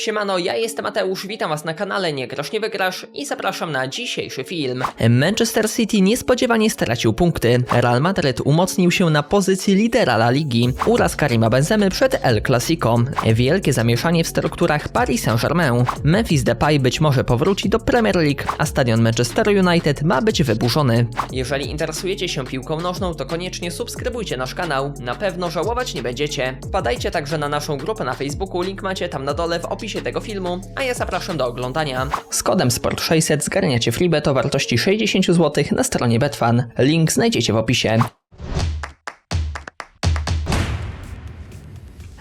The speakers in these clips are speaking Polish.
Siemano, ja jestem Mateusz, witam was na kanale Nie Grasz Nie Wygrasz i zapraszam na dzisiejszy film. Manchester City niespodziewanie stracił punkty. Real Madrid umocnił się na pozycji lidera La Ligi. Uraz Karima Benzemy przed El Clasico. Wielkie zamieszanie w strukturach Paris Saint-Germain. Memphis Depay być może powróci do Premier League, a stadion Manchester United ma być wyburzony. Jeżeli interesujecie się piłką nożną, to koniecznie subskrybujcie nasz kanał. Na pewno żałować nie będziecie. Wpadajcie także na naszą grupę na Facebooku, link macie tam na dole w opisie tego filmu, a ja zapraszam do oglądania. Z kodem SPORT600 zgarniacie freebet o wartości 60 zł na stronie Betfan. Link znajdziecie w opisie.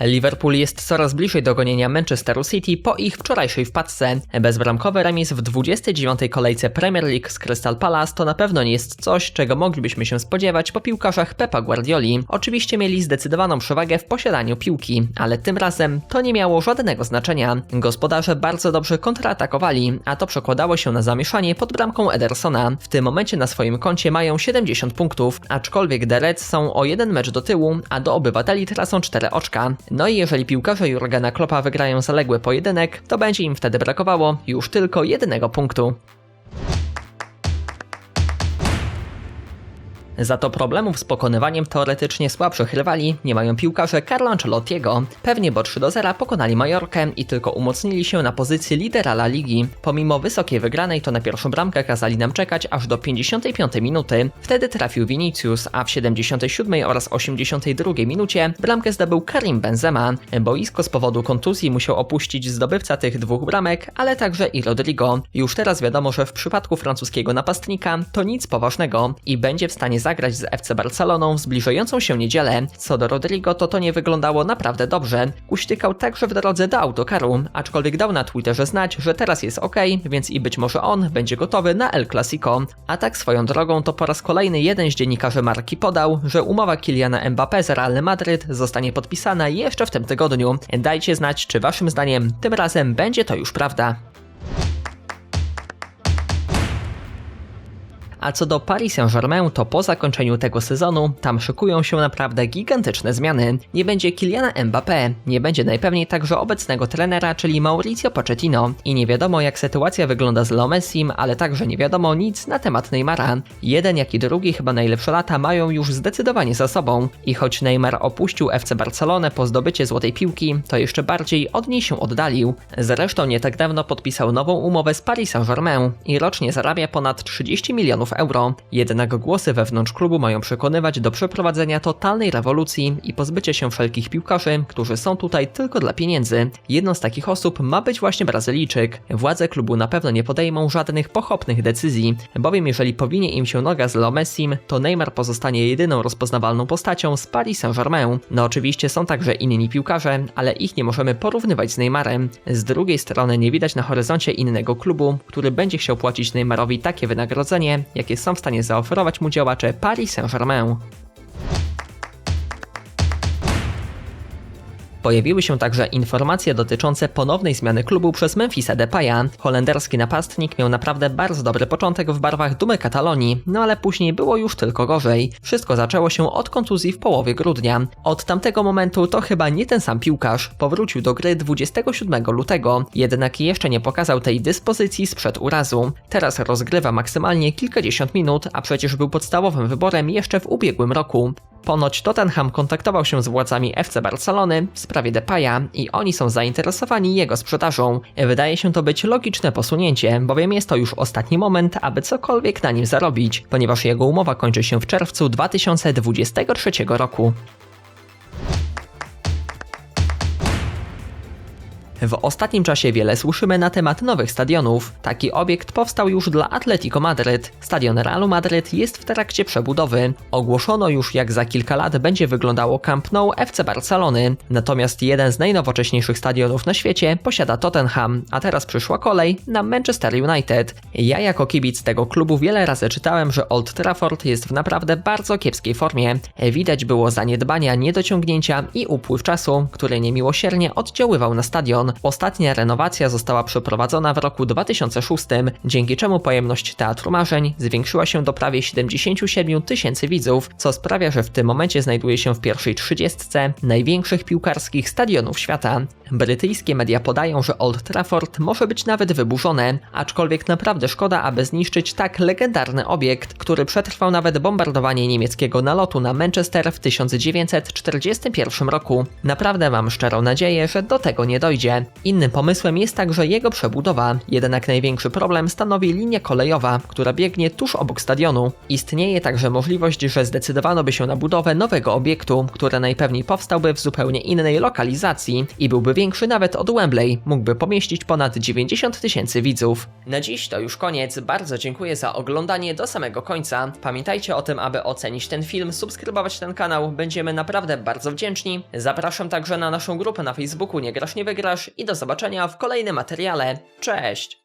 Liverpool jest coraz bliżej dogonienia Manchesteru City po ich wczorajszej wpadce. Bezbramkowy remis w 29. kolejce Premier League z Crystal Palace to na pewno nie jest coś, czego moglibyśmy się spodziewać po piłkarzach Pepa Guardioli. Oczywiście mieli zdecydowaną przewagę w posiadaniu piłki, ale tym razem to nie miało żadnego znaczenia. Gospodarze bardzo dobrze kontratakowali, a to przekładało się na zamieszanie pod bramką Edersona. W tym momencie na swoim koncie mają 70 punktów, aczkolwiek The Reds są o jeden mecz do tyłu, a do obywateli tracą 4 oczka. No i jeżeli piłkarze Jurgena Kloppa wygrają zaległy pojedynek, to będzie im wtedy brakowało już tylko jednego punktu. Za to problemów z pokonywaniem teoretycznie słabszych rywali nie mają piłkarze Carlo Ancelottiego. Pewnie bo 3 do 0 pokonali Majorkę i tylko umocnili się na pozycji lidera La Ligi. Pomimo wysokiej wygranej to na pierwszą bramkę kazali nam czekać aż do 55 minuty. Wtedy trafił Vinicius, a w 77 oraz 82 minucie bramkę zdobył Karim Benzema. Boisko z powodu kontuzji musiał opuścić zdobywca tych dwóch bramek, ale także i Rodrigo. Już teraz wiadomo, że w przypadku francuskiego napastnika to nic poważnego i będzie w stanie zagrać z FC Barceloną w zbliżającą się niedzielę. Co do Rodrigo, to to nie wyglądało naprawdę dobrze. Kuśtykał także w drodze do autokaru, aczkolwiek dał na Twitterze znać, że teraz jest ok, więc i być może on będzie gotowy na El Clasico. A tak swoją drogą to po raz kolejny jeden z dziennikarzy marki podał, że umowa Kiliana Mbappé z Real Madryt zostanie podpisana jeszcze w tym tygodniu. Dajcie znać, czy waszym zdaniem tym razem będzie to już prawda. A co do Paris Saint-Germain, to po zakończeniu tego sezonu tam szykują się naprawdę gigantyczne zmiany. Nie będzie Kyliana Mbappé, nie będzie najpewniej także obecnego trenera, czyli Mauricio Pochettino. I nie wiadomo jak sytuacja wygląda z Leo Messim, ale także nie wiadomo nic na temat Neymara. Jeden jak i drugi chyba najlepsze lata mają już zdecydowanie za sobą. I choć Neymar opuścił FC Barcelonę po zdobycie złotej piłki, to jeszcze bardziej od niej się oddalił. Zresztą nie tak dawno podpisał nową umowę z Paris Saint-Germain i rocznie zarabia ponad 30 milionów euro. Jednak głosy wewnątrz klubu mają przekonywać do przeprowadzenia totalnej rewolucji i pozbycia się wszelkich piłkarzy, którzy są tutaj tylko dla pieniędzy. Jedną z takich osób ma być właśnie Brazylijczyk. Władze klubu na pewno nie podejmą żadnych pochopnych decyzji, bowiem jeżeli powinie im się noga z Leo Messim, to Neymar pozostanie jedyną rozpoznawalną postacią z Paris Saint-Germain. No oczywiście są także inni piłkarze, ale ich nie możemy porównywać z Neymarem. Z drugiej strony nie widać na horyzoncie innego klubu, który będzie chciał płacić Neymarowi takie wynagrodzenie, jakie są w stanie zaoferować mu działacze Paris Saint-Germain. Pojawiły się także informacje dotyczące ponownej zmiany klubu przez Memphisa Depaya. Holenderski napastnik miał naprawdę bardzo dobry początek w barwach Dumy Katalonii, no ale później było już tylko gorzej. Wszystko zaczęło się od kontuzji w połowie grudnia. Od tamtego momentu to chyba nie ten sam piłkarz. Powrócił do gry 27 lutego, jednak jeszcze nie pokazał tej dyspozycji sprzed urazu. Teraz rozgrywa maksymalnie kilkadziesiąt minut, a przecież był podstawowym wyborem jeszcze w ubiegłym roku. Ponoć Tottenham kontaktował się z władzami FC Barcelony w sprawie Depaya i oni są zainteresowani jego sprzedażą. Wydaje się to być logiczne posunięcie, bowiem jest to już ostatni moment, aby cokolwiek na nim zarobić, ponieważ jego umowa kończy się w czerwcu 2023 roku. W ostatnim czasie wiele słyszymy na temat nowych stadionów. Taki obiekt powstał już dla Atletico Madryt. Stadion Realu Madryt jest w trakcie przebudowy. Ogłoszono już jak za kilka lat będzie wyglądało Camp Nou FC Barcelony. Natomiast jeden z najnowocześniejszych stadionów na świecie posiada Tottenham, a teraz przyszła kolej na Manchester United. Ja jako kibic tego klubu wiele razy czytałem, że Old Trafford jest w naprawdę bardzo kiepskiej formie. Widać było zaniedbania, niedociągnięcia i upływ czasu, który niemiłosiernie oddziaływał na stadion. Ostatnia renowacja została przeprowadzona w roku 2006, dzięki czemu pojemność Teatru Marzeń zwiększyła się do prawie 77 tysięcy widzów, co sprawia, że w tym momencie znajduje się w pierwszej trzydziestce największych piłkarskich stadionów świata. Brytyjskie media podają, że Old Trafford może być nawet wyburzone, aczkolwiek naprawdę szkoda, aby zniszczyć tak legendarny obiekt, który przetrwał nawet bombardowanie niemieckiego nalotu na Manchester w 1941 roku. Naprawdę mam szczerą nadzieję, że do tego nie dojdzie. Innym pomysłem jest także jego przebudowa, jednak największy problem stanowi linia kolejowa, która biegnie tuż obok stadionu. Istnieje także możliwość, że zdecydowano by się na budowę nowego obiektu, który najpewniej powstałby w zupełnie innej lokalizacji i byłby większy nawet od Wembley, mógłby pomieścić ponad 90 tysięcy widzów. Na dziś to już koniec, bardzo dziękuję za oglądanie do samego końca. Pamiętajcie o tym, aby ocenić ten film, subskrybować ten kanał, będziemy naprawdę bardzo wdzięczni. Zapraszam także na naszą grupę na Facebooku Nie Grasz Nie Wygrasz i do zobaczenia w kolejnym materiale. Cześć!